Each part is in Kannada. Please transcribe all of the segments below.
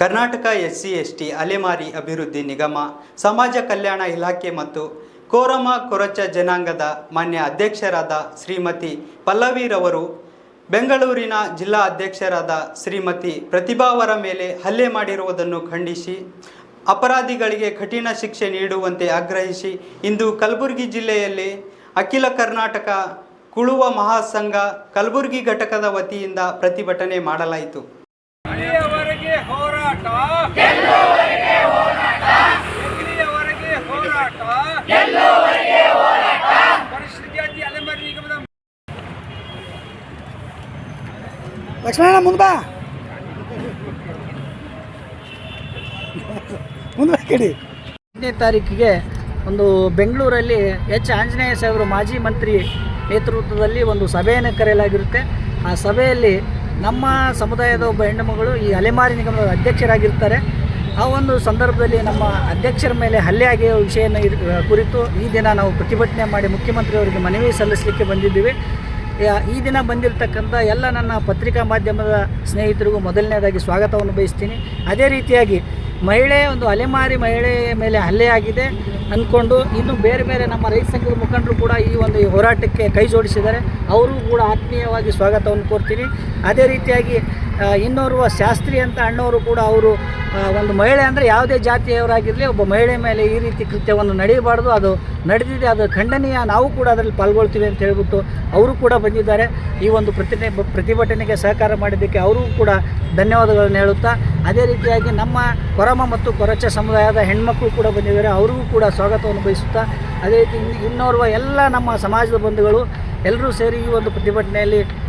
Karnataka S C S T ಅಲೆಮಾರಿ ಅಭಿವೃದ್ಧಿ ನಿಗಮ, ಸಮಾಜ ಕಲ್ಯಾಣ ಇಲಾಖೆ ಮತ್ತು ಕೋರಮ ಕೊರಚ ಜನಾಂಗದ ಮಾನ್ಯ ಅಧ್ಯಕ್ಷರಾದ ಶ್ರೀಮತಿ ಪಲ್ಲವೀರವರು ಬೆಂಗಳೂರಿನ ಜಿಲ್ಲಾ ಅಧ್ಯಕ್ಷರಾದ ಶ್ರೀಮತಿ ಪ್ರತಿಭಾವರ ಮೇಲೆ ಹಲ್ಲೆ ಮಾಡಿರುವುದನ್ನು ಖಂಡಿಸಿ, ಅಪರಾಧಿಗಳಿಗೆ ಕಠಿಣ ಶಿಕ್ಷೆ ನೀಡುವಂತೆ ಆಗ್ರಹಿಸಿ, ಇಂದು ಕಲಬುರಗಿ ಜಿಲ್ಲೆಯಲ್ಲಿ ಅಖಿಲ ಕರ್ನಾಟಕ ಕುಳುವ ಮಹಾಸಂಘ ಕಲಬುರಗಿ ಘಟಕದ ವತಿಯಿಂದ ಪ್ರತಿಭಟನೆ ಮಾಡಲಾಯಿತು. ಹೋರಾಟ. ಎಲ್ಲಿಯವರೆಗೆ ಹೋರಾಟ. ಪರಿಶಿಷ್ಟ ಜಾತಿ ಅಲೆಮಾರಿ ನಿಗಮದ ಲಕ್ಷ್ಮಣ ಮುಂದೆ ಬಾ. ಮುಂದೆ ಈ ತಾರೀಕಿಗೆ ಒಂದು ಬೆಂಗಳೂರಲ್ಲಿ ಎಚ್. ಆಂಜನೇಯ ಸಾಹೇಬರು ಮಾಜಿ ಮಂತ್ರಿ ನೇತೃತ್ವದಲ್ಲಿ ಒಂದು ಸಭೆಯನ್ನು ಕರೆಯಲಾಗಿರುತ್ತೆ. ಆ ಸಭೆಯಲ್ಲಿ ನಮ್ಮ ಸಮುದಾಯದ ಒಬ್ಬ ಹೆಣ್ಣುಮಗಳು ಈ ಅಲೆಮಾರಿ ನಿಗಮದ ಅಧ್ಯಕ್ಷರಾಗಿರ್ತಾರೆ. ಆ ಒಂದು ಸಂದರ್ಭದಲ್ಲಿ ನಮ್ಮ ಅಧ್ಯಕ್ಷರ ಮೇಲೆ ಹಲ್ಲೆ ಆಗಿರೋ ವಿಷಯನ ಕುರಿತು ಈ ದಿನ ನಾವು ಪ್ರತಿಭಟನೆ ಮಾಡಿ ಮುಖ್ಯಮಂತ್ರಿಯವರಿಗೆ ಮನವಿ ಸಲ್ಲಿಸಲಿಕ್ಕೆ ಬಂದಿದ್ದೀವಿ. ಈ ದಿನ ಬಂದಿರತಕ್ಕಂಥ ಎಲ್ಲ ನನ್ನ ಪತ್ರಿಕಾ ಮಾಧ್ಯಮದ ಸ್ನೇಹಿತರಿಗೂ ಮೊದಲನೇದಾಗಿ ಸ್ವಾಗತವನ್ನು ಬಯಸ್ತೀನಿ. ಅದೇ ರೀತಿಯಾಗಿ ಮಹಿಳೆ, ಒಂದು ಅಲೆಮಾರಿ ಮಹಿಳೆಯ ಮೇಲೆ ಹಲ್ಲೆ ಆಗಿದೆ. ಅಂದ್ಕೊಂಡು ಇನ್ನು ಬೇರೆ ಬೇರೆ ನಮ್ಮ ರೈತ ಸಂಘದ ಮುಖಂಡರು ಕೂಡ ಈ ಒಂದು ಹೋರಾಟಕ್ಕೆ ಕೈ ಜೋಡಿಸಿದ್ದಾರೆ. ಅವರು ಕೂಡ ಆತ್ಮೀಯವಾಗಿ ಸ್ವಾಗತವನ್ನು ಕೋರ್ತೀನಿ. ಅದೇ ರೀತಿಯಾಗಿ ಇನ್ನೋರ್ವ ಶಾಸ್ತ್ರಿ ಅಂತ ಅಣ್ಣವರು ಕೂಡ ಅವರು ಒಂದು ಮಹಿಳೆ ಅಂದರೆ ಯಾವುದೇ ಜಾತಿಯವರಾಗಿರಲಿ ಒಬ್ಬ ಮಹಿಳೆ ಮೇಲೆ ಈ ರೀತಿ ಕೃತ್ಯವನ್ನು ನಡೆಯಬಾರ್ದು, ಅದು ನಡೆದಿದೆ, ಅದು ಖಂಡನೀಯ, ನಾವು ಕೂಡ ಅದರಲ್ಲಿ ಪಾಲ್ಗೊಳ್ತೀವಿ ಅಂತ ಹೇಳಿಬಿಟ್ಟು ಅವರು ಕೂಡ ಬಂದಿದ್ದಾರೆ. ಈ ಒಂದು ಪ್ರತಿಭೆ, ಪ್ರತಿಭಟನೆಗೆ ಸಹಕಾರ ಮಾಡಿದ್ದಕ್ಕೆ ಅವರು ಕೂಡ ಧನ್ಯವಾದಗಳನ್ನು ಹೇಳುತ್ತಾ, ಅದೇ ರೀತಿಯಾಗಿ ನಮ್ಮ ಕೊರಮ ಮತ್ತು ಕೊರಚ ಸಮುದಾಯದ ಹೆಣ್ಮಕ್ಳು ಕೂಡ ಬಂದಿದ್ದಾರೆ, ಅವರಿಗೂ ಕೂಡ ಸ್ವಾಗತವನ್ನು ಬಯಸುತ್ತಾ, ಅದೇ ರೀತಿ ಇನ್ನು- ಇನ್ನೋರ್ವ ಎಲ್ಲ ನಮ್ಮ ಸಮಾಜದ ಬಂಧುಗಳು ಎಲ್ಲರೂ ಸೇರಿ ಈ ಒಂದು ಪ್ರತಿಭಟನೆಯಲ್ಲಿ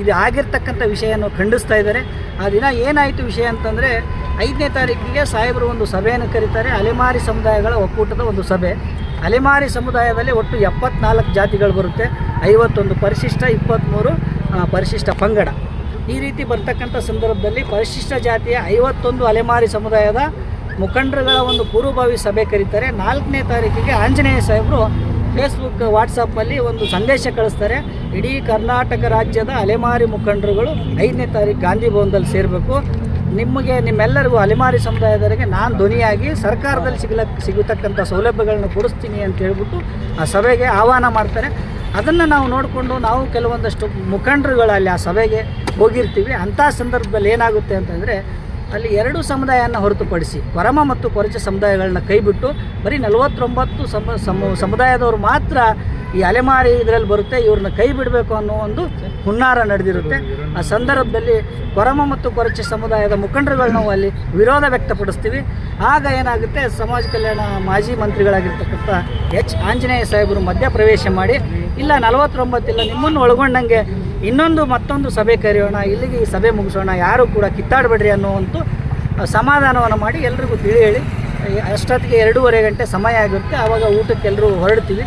ಇದು ಆಗಿರ್ತಕ್ಕಂಥ ವಿಷಯವನ್ನು ಖಂಡಿಸ್ತಾ ಇದ್ದಾರೆ. ಆ ದಿನ ಏನಾಯಿತು ವಿಷಯ ಅಂತಂದರೆ, ಐದನೇ ತಾರೀಕಿಗೆ ಸಾಹೇಬರು ಒಂದು ಸಭೆಯನ್ನು ಕರೀತಾರೆ. ಅಲೆಮಾರಿ ಸಮುದಾಯಗಳ ಒಕ್ಕೂಟದ ಒಂದು ಸಭೆ. ಅಲೆಮಾರಿ ಸಮುದಾಯದಲ್ಲಿ ಒಟ್ಟು ಎಪ್ಪತ್ನಾಲ್ಕು ಜಾತಿಗಳು ಬರುತ್ತೆ. ಐವತ್ತೊಂದು ಪರಿಶಿಷ್ಟ ಇಪ್ಪತ್ತ್ಮೂರು ಪರಿಶಿಷ್ಟ ಪಂಗಡ. ಈ ರೀತಿ ಬರ್ತಕ್ಕಂಥ ಸಂದರ್ಭದಲ್ಲಿ ಪರಿಶಿಷ್ಟ ಜಾತಿಯ ಐವತ್ತೊಂದು ಅಲೆಮಾರಿ ಸಮುದಾಯದ ಮುಖಂಡರುಗಳ ಒಂದು ಪೂರ್ವಭಾವಿ ಸಭೆ ಕರೀತಾರೆ. ನಾಲ್ಕನೇ ತಾರೀಕಿಗೆ ಆಂಜನೇಯ ಸಾಹೇಬರು ಫೇಸ್ಬುಕ್ ವಾಟ್ಸಪ್ಪಲ್ಲಿ ಒಂದು ಸಂದೇಶ ಕಳಿಸ್ತಾರೆ. ಇಡೀ ಕರ್ನಾಟಕ ರಾಜ್ಯದ ಅಲೆಮಾರಿ ಮುಖಂಡರುಗಳು ಐದನೇ ತಾರೀಕು ಗಾಂಧಿ ಭವನದಲ್ಲಿ ಸೇರಬೇಕು. ನಿಮಗೆ, ನಿಮ್ಮೆಲ್ಲರಿಗೂ ಅಲೆಮಾರಿ ಸಮುದಾಯದವರಿಗೆ ನಾನು ಧ್ವನಿಯಾಗಿ ಸರ್ಕಾರದಲ್ಲಿ ಸಿಗಲ, ಸಿಗತಕ್ಕಂಥ ಸೌಲಭ್ಯಗಳನ್ನ ಕೊಡಿಸ್ತೀನಿ ಅಂತ ಹೇಳ್ಬಿಟ್ಟು ಆ ಸಭೆಗೆ ಆಹ್ವಾನ ಮಾಡ್ತಾರೆ. ಅದನ್ನು ನಾವು ನೋಡಿಕೊಂಡು ನಾವು ಕೆಲವೊಂದಷ್ಟು ಮುಖಂಡರುಗಳಲ್ಲಿ ಆ ಸಭೆಗೆ ಹೋಗಿರ್ತೀವಿ. ಅಂಥ ಸಂದರ್ಭದಲ್ಲಿ ಏನಾಗುತ್ತೆ ಅಂತಂದರೆ ಅಲ್ಲಿ ಎರಡು ಸಮುದಾಯನ ಹೊರತುಪಡಿಸಿ ಕೊರಮ ಮತ್ತು ಕೊರಚ ಸಮುದಾಯಗಳನ್ನ ಕೈಬಿಟ್ಟು ಬರೀ ನಲವತ್ತೊಂಬತ್ತು ಸಮ ಸಮ, ಸಮುದಾಯದವರು ಮಾತ್ರ ಈ ಅಲೆಮಾರಿ ಇದರಲ್ಲಿ ಬರುತ್ತೆ ಇವ್ರನ್ನ ಕೈ ಬಿಡಬೇಕು ಅನ್ನೋ ಒಂದು ಹುನ್ನಾರ ನಡೆದಿರುತ್ತೆ. ಆ ಸಂದರ್ಭದಲ್ಲಿ ಕೊರಮ ಮತ್ತು ಕೊರಚ ಸಮುದಾಯದ ಮುಖಂಡರುಗಳು ನಾವು ಅಲ್ಲಿ ವಿರೋಧ ವ್ಯಕ್ತಪಡಿಸ್ತೀವಿ. ಆಗ ಏನಾಗುತ್ತೆ, ಸಮಾಜ ಕಲ್ಯಾಣ ಮಾಜಿ ಮಂತ್ರಿಗಳಾಗಿರ್ತಕ್ಕಂಥ ಎಚ್. ಆಂಜನೇಯ ಸಾಹೇಬರು ಮಧ್ಯ ಪ್ರವೇಶ ಮಾಡಿ, ಇಲ್ಲ ನಲವತ್ತೊಂಬತ್ತಿಲ್ಲ ನಿಮ್ಮನ್ನು ಒಳಗೊಂಡಂಗೆ ಇನ್ನೊಂದು ಮತ್ತೊಂದು ಸಭೆ ಕರೆಯೋಣ, ಇಲ್ಲಿಗೆ ಈ ಸಭೆ ಮುಗಿಸೋಣ, ಯಾರು ಕೂಡ ಕಿತ್ತಾಡಬೇಡ್ರಿ ಅನ್ನುವಂಥ ಸಮಾಧಾನವನ್ನು ಮಾಡಿ ಎಲ್ರಿಗೂ ತಿಳಿ ಹೇಳಿ ಅಷ್ಟೊತ್ತಿಗೆ ಎರಡೂವರೆ ಗಂಟೆ ಸಮಯ ಆಗಿರುತ್ತೆ ಆವಾಗ ಊಟಕ್ಕೆ ಎಲ್ಲರೂ ಹೊರಡ್ತೀವಿ.